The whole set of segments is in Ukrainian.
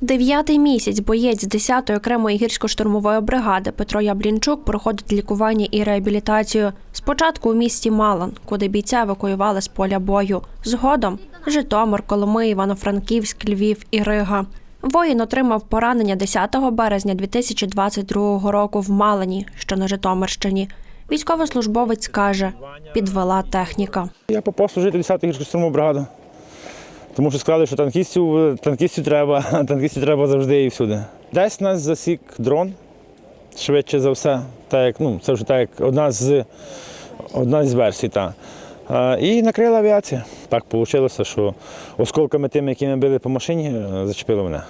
Дев'ятий місяць боєць 10-ї окремої гірсько-штурмової бригади Петро Яблінчук проходить лікування і реабілітацію. Спочатку у місті Малан, куди бійця евакуювали з поля бою. Згодом Житомир, Коломий, Івано-Франківськ, Львів і Рига. Воїн отримав поранення 10 березня 2022 року в Малані, що на Житомирщині. Військовослужбовець каже, підвела техніка. Я попав служити в 10-ту гірську бригаду. Тому що сказали, що танкістів, танкістів треба, танкістів треба завжди і всюди. Десь нас засік дрон, швидше за все. Так як, ну, це вже так як одна з, одна з версій. Та. І накрила авіація. Так вийшло, що осколками тими, які ми били по машині, е, зачепило мене.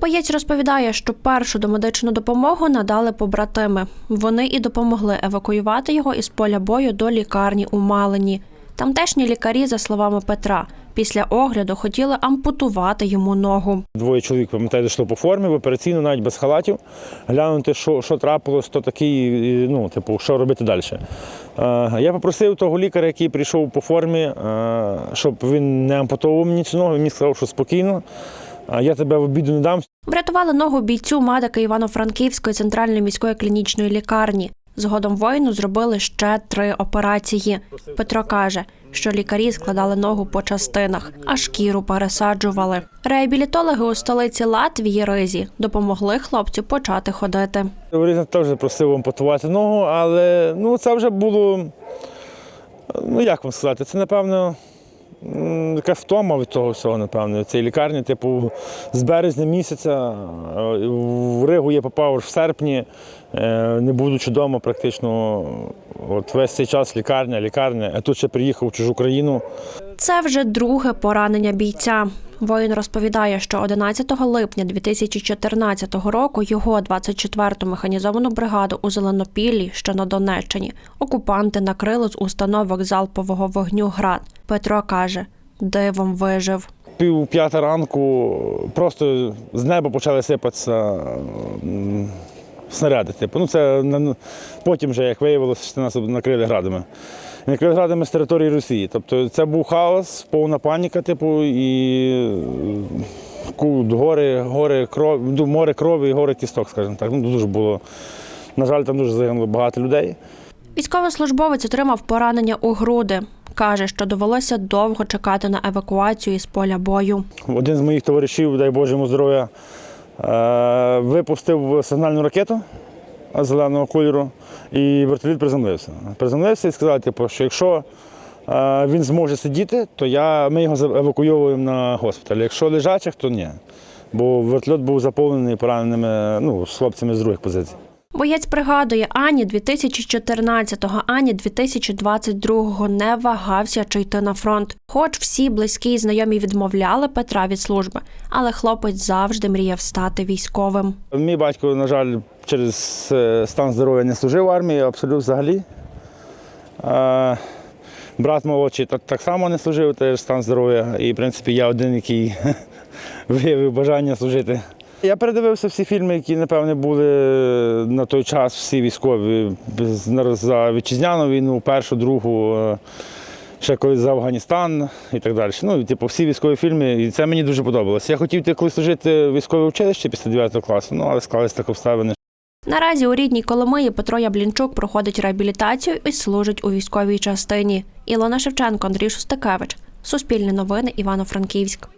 Боєць розповідає, що першу домедичну допомогу надали побратими. Вони і допомогли евакуювати його із поля бою до лікарні у Малині. Тамтешні лікарі, за словами Петра, після огляду хотіли ампутувати йому ногу. Двоє чоловік, пам'ятаю, йшло по формі, в операційну, навіть без халатів, глянути, що, що трапилось, то такий, ну, типу, що робити далі. Е, я попросив того лікаря, який прийшов по формі, е, щоб він не ампутовував мені цю ногу. Він мені сказав, що спокійно, е, я тебе в обіду не дам. Врятували ногу бійцю медики Івано-Франківської центральної міської клінічної лікарні. Згодом воїну зробили ще три операції. Петро каже, що лікарі складали ногу по частинах, а шкіру пересаджували. Реабілітологи у столиці Латвії Ризі допомогли хлопцю почати ходити. Різно теж просив ампутувати ногу, але ну, це вже було, ну як вам сказати, це напевно. М, Якась втома від того всього, напевно. Цієї лікарня, типу, з березня місяця е, в Ригу я попав в серпні, е, не будучи вдома, практично от весь цей час лікарня, лікарня, а тут ще приїхав в чужу країну. Це вже друге поранення бійця. Воїн розповідає, що 11 липня 2014 року його 24-ту механізовану бригаду у Зеленопіллі, що на Донеччині, окупанти накрили з установок залпового вогню град. Петро каже, дивом вижив. Пів п'ята ранку просто з неба почали сипатися снаряди. Типу. Ну, це потім, вже, як виявилося, що нас накрили градами. Накрили з території Росії. Тобто це був хаос, повна паніка, типу, і е, гори, гори кров, ну, море крові і гори кісток, скажімо так. Ну, дуже було. На жаль, там дуже загинуло багато людей. Військовослужбовець отримав поранення у груди. Каже, що довелося довго чекати на евакуацію із поля бою. Один з моїх товаришів, дай Боже йому здоров'я, е, випустив сигнальну ракету зеленого кольору, і вертоліт приземлився. Приземлився і сказав, типу, що якщо він зможе сидіти, то я, ми його евакуйовуємо на госпіталь. Якщо лежачих, то ні. Бо вертольот був заповнений пораненими ну, хлопцями з других позицій. Боєць пригадує, ані 2014-го, ані 2022-го не вагався чи йти на фронт. Хоч всі близькі й знайомі відмовляли Петра від служби, але хлопець завжди мріяв стати військовим. Мій батько, на жаль, через е, стан здоров'я не служив в армії, абсолютно взагалі. Е, Брат молодший так само не служив, теж стан здоров'я. І, в принципі, я один, який виявив бажання служити. Я передивився всі фільми, які, напевне, були на той час, всі військові за вітчизняну війну, першу, другу, е, ще колись за Афганістан і так далі. Ну, типу, всі військові фільми, і це мені дуже подобалося. Я хотів колись служити в військове училище після 9 класу, ну, але склалися так обставини, Наразі у рідній Коломиї Петро Яблінчук проходить реабілітацію і служить у військовій частині. Ілона Шевченко, Андрій Шустакевич. Суспільне новини Івано-Франківськ.